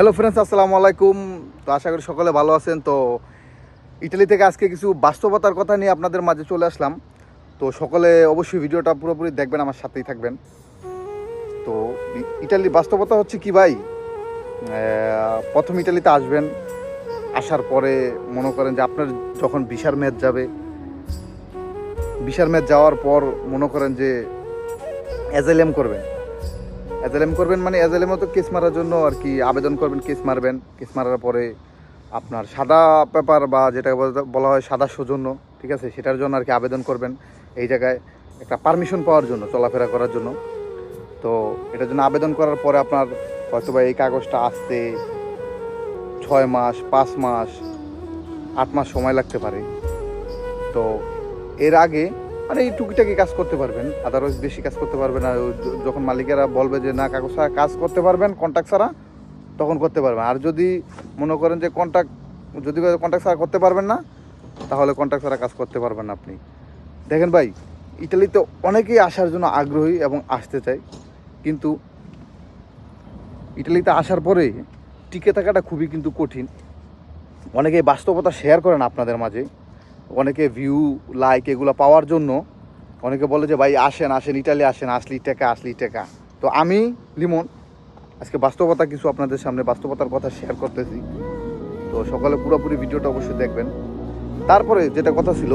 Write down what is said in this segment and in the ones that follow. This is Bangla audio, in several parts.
হ্যালো ফ্রেন্ডস আসসালামু আলাইকুম। তো আশা করি সকলে ভালো আছেন। তো ইটালি থেকে আজকে কিছু বাস্তবতার কথা নিয়ে আপনাদের মাঝে চলে আসলাম। তো সকলে অবশ্যই ভিডিওটা পুরোপুরি দেখবেন, আমার সাথেই থাকবেন। তো ইটালির বাস্তবতা হচ্ছে কি ভাই? প্রথম ইটালিতে আসবেন, আসার পরে মনে করেন যে আপনার যখন বিশার ম্যাচ যাবে বিশার ম্যাচ যাওয়ার পর মনে করেন যে অ্যাজেলেম করবেন। অ্যাজেলেম করবেন মানে অ্যাজেলেমও তো কেস মারার জন্য আর কি আবেদন করবেন, কেস মারবেন। কেস মারার পরে আপনার সাদা পেপার বা যেটা বলা হয় সাদা সৌজন্য, ঠিক আছে? সেটার জন্য আর কি আবেদন করবেন এই জায়গায় একটা পারমিশন পাওয়ার জন্য, চলাফেরা করার জন্য। তো এটার জন্য আবেদন করার পরে আপনার হয়তো বা এই কাগজটা আসতে ছয় মাস, পাঁচ মাস, আট মাস সময় লাগতে পারে। তো এর আগে মানে এই টুকিটাকি কাজ করতে পারবেন আদারওয়াইজ বেশি কাজ করতে পারবেন আর যখন মালিকেরা বলবে যে না কাগজ ছাড়া কাজ করতে পারবেন কন্ট্যাক্ট ছাড়া, তখন করতে পারবেন। আর যদি মনে করেন যে কন্ট্যাক্ট যদি কন্ট্যাক্ট ছাড়া করতে পারবেন না, তাহলে কন্ট্যাক্ট ছাড়া কাজ করতে পারবেন না আপনি। দেখেন ভাই ইটালিতে অনেকেই আসার জন্য আগ্রহী এবং আসতে চায়, কিন্তু ইটালিতে আসার পরে টিকে থাকাটা খুবই কিন্তু কঠিন। অনেকে বাস্তবতা শেয়ার করেন আপনাদের মাঝে। অনেকে ভিউ লাইক এগুলো পাওয়ার জন্য অনেকে বলে যে, ভাই, আসেন আসেন ইটালি আসেন, আসলি টাকা আসলি টাকা। তো আমি, লিমন, আজকে বাস্তবতা কিছু আপনাদের সামনে বাস্তবতার কথা শেয়ার করতেছি। তো সকালে পুরোপুরি ভিডিওটা অবশ্যই দেখবেন। তারপরে যেটা কথা ছিল,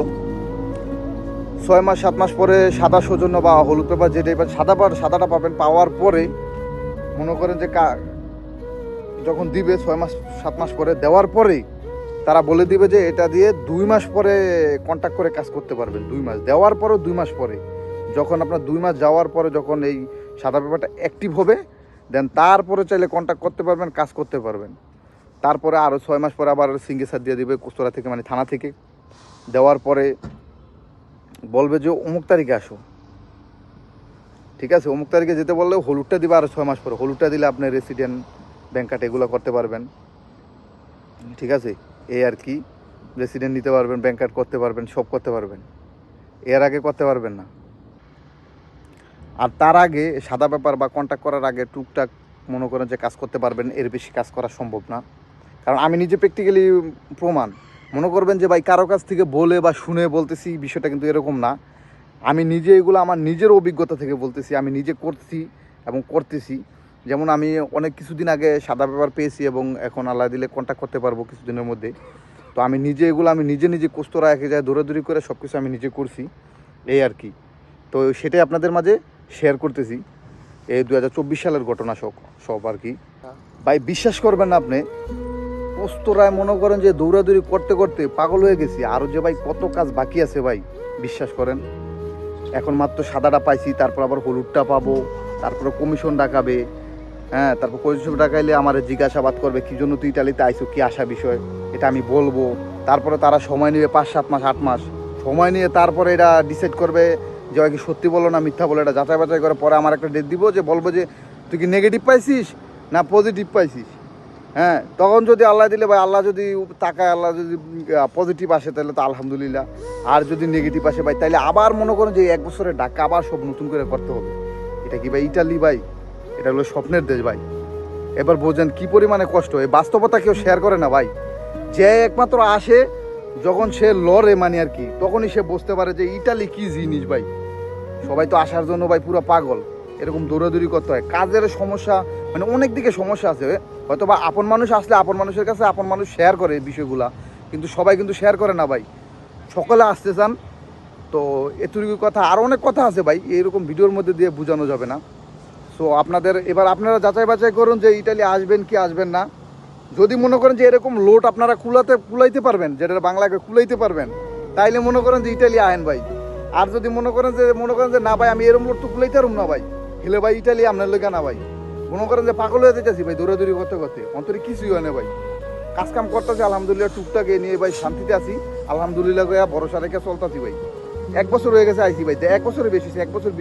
ছয় মাস, সাত মাস পরে সাদা সৌজন্য বা হলুদ পেপার যেটা এবার সাদা পার সাদাটা পাবেন, পাওয়ার পরে মনে করেন যে যখন দিবে ছয় মাস, সাত মাস পরে, দেওয়ার পরেই তারা বলে দিবে যে এটা দিয়ে দুই মাস পরে কন্ট্যাক্ট করে কাজ করতে পারবেন, দুই মাস। দেওয়ার পরেও দুই মাস পরে। যখন আপনার দুই মাস যাওয়ার পরে যখন এই সাদা পেপারটা অ্যাক্টিভ হবে দেন তারপরে চাইলে কন্ট্যাক্ট করতে পারবেন, কাজ করতে পারবেন। তারপরে আরও ছয় মাস পরে আবার সিঙ্গেসার দিয়ে দিবে কুস্তরা থেকে মানে থানা থেকে। দেওয়ার পরে বলবে যে অমুক তারিখে আসো। ঠিক আছে? অমুক তারিখে যেতে বললে হলুদটা দিবে আরও ছয় মাস পরে। হলুদটা দিলে আপনি রেসিডেন্ট ব্যাংক কার্ড এগুলো করতে পারবেন। ঠিক আছে? এই আর কি রেসিডেন্ট নিতে পারবেন ব্যাংক কার্ড করতে পারবেন, সব করতে পারবেন। এর আগে করতে পারবেন না। আর তার আগে সাদা ব্যাপার বা কন্ট্যাক্ট করার আগে টুকটাক মনে করেন যে কাজ করতে পারবেন, এর বেশি কাজ করা সম্ভব না। কারণ আমি নিজে প্র্যাকটিক্যালি প্রমাণ। মনে করবেন যে ভাই কারও কাছ থেকে বলে বা শুনে বলতেছি, বিষয়টা কিন্তু এরকম না। আমি নিজে এগুলো আমার নিজের অভিজ্ঞতা থেকে বলতেছি, আমি নিজে করছি এবং করতেছি। যেমন আমি অনেক কিছুদিন আগে সাদা পেপার পেয়েছি এবং এখন আল্লাহ দিলে কন্ট্যাক্ট করতে পারব কিছুদিনের মধ্যে। তো আমি নিজে এগুলো আমি নিজে নিজে কোস্তরা একে যায় দৌড়াদৌড়ি করে সব কিছু আমি নিজে করছি, এই আর কি। তো সেটাই আপনাদের মাঝে শেয়ার করতেছি। এই দু হাজার চব্বিশ সালের ঘটনা সব সব আর কি। ভাই, বিশ্বাস করবেন না আপনি পোস্তরায় মনে করেন যে দৌড়াদৌড়ি করতে করতে পাগল হয়ে গেছি। আরও যে ভাই কত কাজ বাকি আছে ভাই, বিশ্বাস করেন। এখন মাত্র সাদাটা পাইছি, তারপর আবার হলুদটা পাবো, তারপরে কমিশন ডাকাবে হ্যাঁ তারপর কমিশন ডাকাইলে আমার জিজ্ঞাসাবাদ করবে, কি জন্য তুই ইটালিতে আইসো কি আসা বিষয়, এটা আমি বলব। তারপরে তারা সময় নেবে পাঁচ, সাত মাস, আট মাস। সময় নিয়ে তারপরে এটা ডিসাইড করবে যে কি সত্যি বলো না মিথ্যা বলো, এটা যাচাই বাছাই করে পরে আমার একটা ডেট দিব যে বলব যে, তুই কি নেগেটিভ পাইছিস না পজিটিভ পাইছিস? হ্যাঁ তখন যদি আল্লাহ দিলে, ভাই আল্লাহ যদি তাকায়, আল্লাহ যদি পজিটিভ আসে, তাহলে তো আলহামদুলিল্লাহ। আর যদি নেগেটিভ আসে, ভাই তাহলে আবার মনে করেন যে এক বছরের ডাকা, আবার সব নতুন করে করতে হবে। এটা কি ভাই ইটালি ভাই? এটা হলো স্বপ্নের দেশ ভাই। এবার বোঝেন কি পরিমাণে কষ্ট, এই বাস্তবতা কেউ শেয়ার করে না ভাই। যে একমাত্র আসে, যখন সে লড়ে মানে আর কি, তখনই সে বুঝতে পারে যে ইটালি কি জিনিস ভাই। সবাই তো আসার জন্য ভাই পুরো পাগল, এরকম দৌড়াদৌড়ি করতে হয়। কাজের সমস্যা মানে অনেক দিকে সমস্যা আছে। হয়তো বা আপন মানুষ আসলে আপন মানুষের কাছে আপন মানুষ শেয়ার করে এই বিষয়গুলা, কিন্তু সবাই কিন্তু শেয়ার করে না ভাই। সকলে আসতে চান, তো এতটুকু কথা আরও অনেক কথা আছে ভাই এরকম ভিডিওর মধ্যে দিয়ে বোঝানো যাবে না। সো আপনাদের, এবার আপনারা যাচাই বাছাই করুন যে ইটালি আসবেন কি আসবেন না। যদি মনে করেন যে এরকম লোড আপনারা কুলাতে, কুলাইতে পারবেন, যেটা বাংলাকে কুলাইতে পারবেন, তাইলে মনে করেন যে ইটালি আহেন ভাই। আর যদি মনে করেন যে, মনে করেন যে না ভাই, আমি এরকম লোড তো কুলাইতে পারুম না ভাই হেলে ভাই ইটালি আপনার লোক না ভাই। মনে করেন যে পাগল হয়ে যেতেছি ভাই, দৌড়াদৌড়ি করতে করতে। অন্তরে কিছুই হয় না ভাই। কাজ কাম করতেছি, আলহামদুলিল্লাহ টুকটাক নিয়ে ভাই শান্তিতে আছি। আলহামদুলিল্লাহ গয়া ভরসা রেখে চলতেছি ভাই। এক বছর হয়ে গেছে আইসি ভাই এক বছরের বেশি এক বছর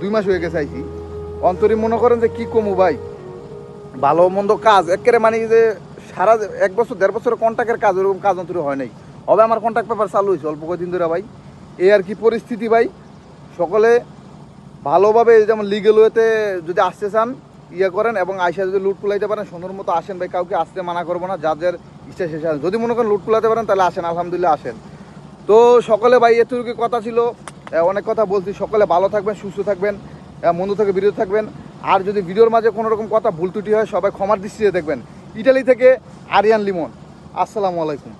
দুই মাস হয়ে গেছে আইসি অন্তরে মনে করেন যে কি কমু ভাই? ভালো মন্দ কাজ। একেবারে মানে যে সারা এক বছর, দেড় বছরের কন্ট্যাক্টের কাজ ওরকম কাজ অন্তরে হয় নাই। হবে আমার কন্ট্যাক্ট পেপার চালু হয়েছে অল্প কদিন ধরে ভাই। এই আর কি পরিস্থিতি ভাই। সকলে ভালোভাবে যেমন লিগেল ওয়েতে যদি আসতে চান ইয়ে করেন এবং আইসা যদি লুট কুলাইতে পারেন সুন্দর মতো আসেন ভাই, কাউকে আসতে মানা করব না যাদের ইচ্ছা শেষে আসেন। যদি মনে করেন লুট কুলাতে পারেন, তাহলে আসেন, আলহামদুলিল্লাহ আসেন। তো সকলে ভাই, এতটুকু কথা ছিল। অনেক কথা বলছি। সকলে ভালো থাকবেন, সুস্থ থাকবেন। মন্দ থেকে বিরত থাকবেন। আর যদি ভিডিওর মাঝে কোনো রকম কথা, ভুল ত্রুটি হয়, সবাই ক্ষমার দৃষ্টিতে দেখবেন। ইটালি থেকে আরিয়ান লিমন। আসসালামু আলাইকুম।